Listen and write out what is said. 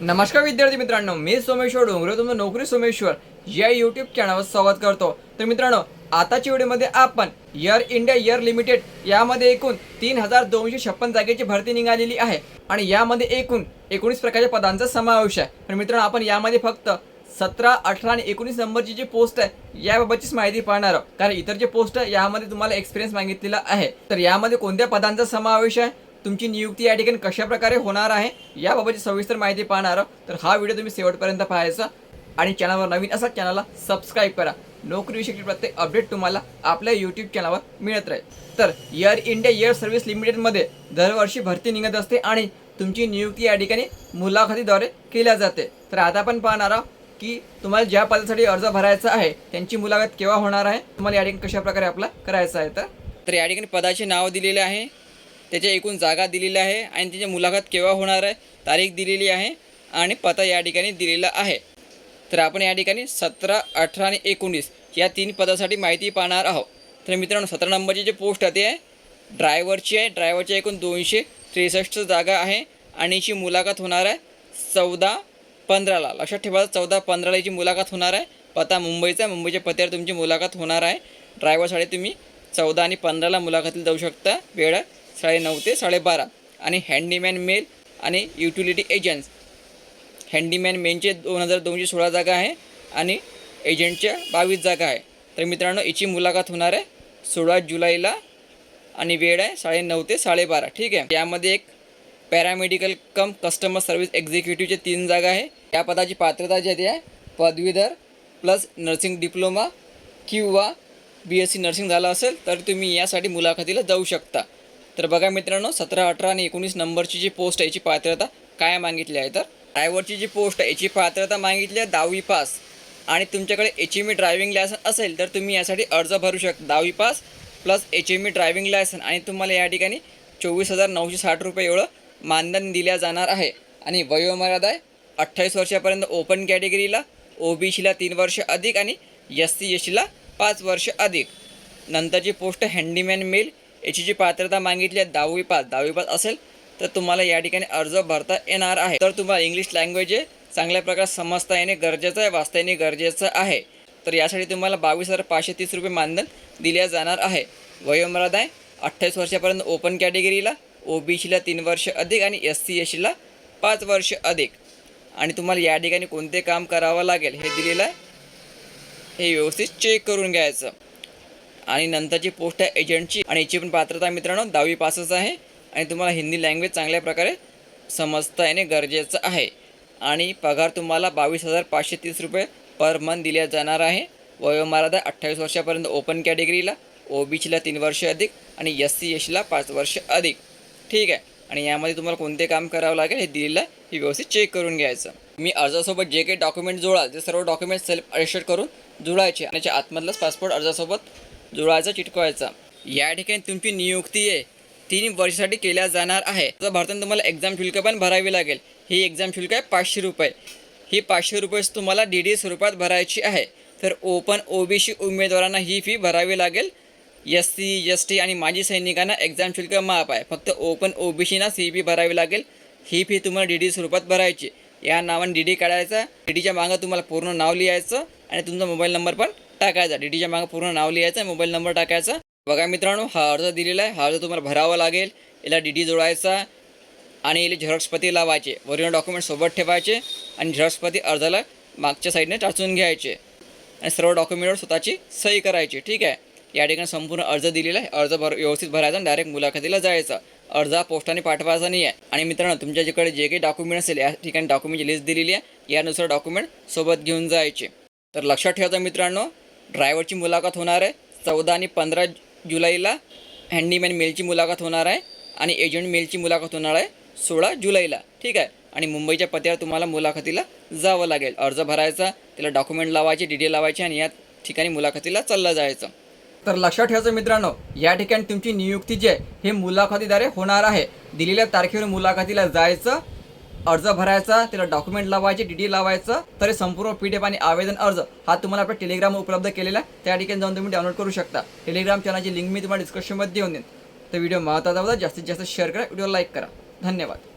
नमस्कार विद्यार्थी मित्रांनो मी सोमेश्वर डोंगरे तुमचं नोकरी सोमेश्वर या यूट्यूब चॅनलवर स्वागत करतो. तर मित्रांनो आताच्या व्हिडिओमध्ये आपण एअर इंडिया एअर लिमिटेड यामध्ये एकूण तीन हजार दोनशे छप्पन जागेची भरती निघालेली आहे आणि यामध्ये एकूण एकोणीस प्रकारच्या पदांचा समावेश आहे. पण मित्रांनो आपण यामध्ये फक्त सतरा अठरा आणि एकोणीस नंबरची जी पोस्ट आहे याबाबतचीच माहिती पाहणार आहोत. कारण इतर जे पोस्ट आहे यामध्ये तुम्हाला एक्सपिरियन्स मागितलेला आहे. तर यामध्ये कोणत्या पदांचा समावेश आहे? तुमची नियुक्ती या ठिकाणी कशा प्रकारे होणार आहे याबाबतची सविस्तर माहिती पाहणार तर हा व्हिडिओ तुम्ही शेवटपर्यंत पाहायचा आणि चॅनलवर नवीन असा चॅनलला सबस्क्राईब करा. नोकरीविषयी प्रत्येक अपडेट तुम्हाला आपल्या यूट्यूब चॅनलवर मिळत राहील. तर एअर इंडिया एअर सर्व्हिस लिमिटेडमध्ये दरवर्षी भरती निघत असते आणि तुमची नियुक्ती या ठिकाणी मुलाखतीद्वारे केल्या जाते. तर आता आपण पाहणार आहोत की तुम्हाला ज्या पदासाठी अर्ज भरायचा आहे त्यांची मुलाखत केव्हा होणार आहे तुम्हाला या ठिकाणी कशाप्रकारे आपला करायचा करायचं आहे. तर तर या ठिकाणी पदाचे नाव दिलेले आहे. त्याच्या एकूण जागा दिलेल्या आहे आणि त्याची मुलाखत केव्हा होणार आहे तारीख दिलेली आहे आणि पत्ता या ठिकाणी दिलेला आहे. तर आपण या ठिकाणी सतरा अठरा आणि एकोणीस या तीन पदासाठी माहिती पाहणार आहोत. तर मित्रांनो सतरा नंबरची जी पोस्ट आहे ती आहे ड्रायव्हरची आहे. ड्रायव्हरची एकूण दोनशे त्रेसष्ट जागा आहे आणि याची मुलाखत होणार आहे चौदा पंधराला. लक्षात ठेवा चौदा पंधराला याची मुलाखत होणार आहे. पत्ता मुंबईचा आहे. मुंबईच्या पत्त्यावर तुमची मुलाखत होणार आहे. ड्रायव्हरसाठी तुम्ही चौदा आणि पंधराला मुलाखतीला जाऊ शकता. वेळ साडेनऊ ते साडेबारा. आणि handyman male and utility agents. Handyman मेनचे दोन हजार दोनशे सोळा जागा आहे आणि एजंटच्या बावीस जागा आहे. तर मित्रांनो याची मुलाखत होणार आहे सोळा जुलैला आणि वेळ आहे साडेनऊ ते साडेबारा. ठीक आहे? यामध्ये एक पॅरामेडिकल कम कस्टमर सर्व्हिस एक्झिक्युटिव्हचे तीन जागा आहे. या पदाची पात्रता जी आहे आहे पदवीधर प्लस नर्सिंग डिप्लोमा किंवा बी एस सी नर्सिंग झालं असेल तर तुम्ही यासाठी मुलाखतीला जाऊ शकता. तर बघा मित्रांनो सतरा अठरा आणि एकोणीस नंबरची जी पोस्ट आहे याची पात्रता काय मागितली आहे. तर ड्रायव्हरची जी पोस्ट आहे याची पात्रता मागितली आहे दहावी पास. आणि तुमच्याकडे H M E driving licence असेल तर तुम्ही यासाठी अर्ज भरू शकता. दहावी pass plus H M E driving licence आणि तुम्हाला या ठिकाणी चोवीस हजार नऊशे साठ रुपये एवढं मानधन दिल्या जाणार आहे. आणि वयोमर्यादा आहे अठ्ठावीस वर्षापर्यंत ओपन कॅटेगरीला ओ बी सीला तीन वर्ष अधिक आणि एस सी एस सीला पाच वर्ष अधिक. नंतरची पोस्ट हँडीमॅन मेल याची जी पात्रता मागितली आहे दहावी पास. दहावी पास असेल तर तुम्हाला या ठिकाणी अर्ज भरता येणार आहे. तर तुम्हाला इंग्लिश लँग्वेज हे चांगल्या प्रकारे समजता येणे गरजेचं आहे वाचता येणे गरजेचं आहे. तर यासाठी तुम्हाला बावीस हजार पाचशे तीस रुपये मानधन दिल्या जाणार आहे. वयोमर्यादा आहे अठ्ठावीस वर्षापर्यंत ओपन कॅटेगरीला ओ बी सीला तीन वर्ष अधिक आणि एस सी एस सीला पाच वर्ष अधिक. आणि तुम्हाला या ठिकाणी कोणते काम करावं लागेल हे दिलेलं आहे हे व्यवस्थित चेक करून घ्यायचं. आणि नंतरची पोस्ट आहे एजंटची. आणि याची पण पात्रता मित्रांनो दहावी पासच आहे. आणि तुम्हाला हिंदी लँग्वेज चांगल्या प्रकारे समजता येणे गरजेचं आहे. आणि पगार तुम्हाला बावीस हजार पाचशे तीस रुपये पर मंथ दिल्या जाणार आहे. वयोमर्यादा अठ्ठावीस वर्षापर्यंत ओपन कॅटेगरीला ओ बी सीला तीन वर्ष अधिक आणि एस सी एस सीला पाच वर्ष अधिक. ठीक आहे? आणि यामध्ये तुम्हाला कोणते काम करावं लागेल हे दिलेलं आहे हे व्यवस्थित चेक करून घ्यायचं. मी अर्जासोबत जे काही डॉक्युमेंट जोडाल ते सर्व डॉक्युमेंट सेल्फ रजिस्टर करून जुळायचे आणि त्याच्या आतमधलाच पासपोर्ट अर्जासोबत जुळायचा चिटकवायचा. या ठिकाणी तुमची नियुक्ती आहे. तीन वर्षासाठी केल्या जाणार आहे. तर भरताना तुम्हाला एक्झाम शुल्क पण भरावी लागेल. ही एक्झाम शुल्क आहे पाचशे रुपये. ही पाचशे रुपयेच तुम्हाला डी डी स्वरूपात भरायची आहे. तर ओपन ओ बी सी उमेदवारांना ही फी भरावी लागेल. एस सी एस टी आणि माजी सैनिकांना एक्झाम शुल्क माफ आहे. फक्त ओपन ओ बी सीना सी फी भरावी लागेल. ही फी तुम्हाला डी डी स्वरूपात भरायची. या नावाने डी डी काढायचा. डी डीच्या मागं तुम्हाला पूर्ण नाव लिहायचं. आणि तुमचा मोबाईल नंबर पण टाकायचा. डी डीच्या मागं पूर्ण नाव लिहायचं मोबाईल नंबर टाकायचा. बघा मित्रांनो हा अर्ज दिलेला आहे. हा अर्ज तुम्हाला भरावा लागेल. याला डी डी जोडायचा आणि याला झेरॉक्सपती लावायचे. वरील डॉक्युमेंट सोबत ठेवायचे आणि झेरॉक्सपती अर्जाला मागच्या साईडने टाचून घ्यायचे. आणि सर्व डॉक्युमेंटवर स्वतःची सही करायची. ठीक आहे? या ठिकाणी संपूर्ण अर्ज दिलेला आहे. अर्ज भर व्यवस्थित भरायचा आणि डायरेक्ट मुलाखतीला जायचा. अर्ज हा पोस्टाने पाठवायचा नाही आहे आणि मित्रांनो तुमच्याकडे जे काही डॉक्युमेंट असेल या ठिकाणी डॉक्युमेंटची लिस्ट दिलेली आहे. यानुसार डॉक्युमेंट सोबत घेऊन जायचे. तर लक्षात ठेवायचं मित्रांनो ड्रायव्हरची मुलाखत होणार आहे. चौदा आणि पंधरा जुलैला हँडीमॅन मेलची मुलाखत होणार आहे आणि एजंट मेलची मुलाखत होणार आहे सोळा जुलैला. ठीक आहे? आणि मुंबईच्या पत्त्यावर तुम्हाला मुलाखतीला जावं लागेल. अर्ज भरायचा त्याला डॉक्युमेंट लावायचे डिटेल लावायचे आणि या ठिकाणी मुलाखतीला चाललं जायचं. तर लक्षात ठेवायचं मित्रांनो या ठिकाणी तुमची नियुक्ती जी आहे हे मुलाखतीद्वारे होणार आहे. दिलेल्या तारखेवर मुलाखतीला जायचं अर्ज भरायचा त्याला डॉक्युमेंट लावायचे डी डी लावायचं तर संपूर्ण पी डी एफ आणि आवेदन अर्ज हा तुम्हाला आपल्या टेलिग्राम उपलब्ध केलेला आहे. त्या ठिकाणी जाऊन तुम्ही डाउनलोड करू शकता. टेलिग्राम चॅनलची लिंक मी तुम्हाला डिस्क्रिप्शनमध्ये देऊन देईन. तर व्हिडिओ महत्त्वाचा होता. जास्तीत जास्त शेअर करा. व्हिडिओ लाईक करा. धन्यवाद.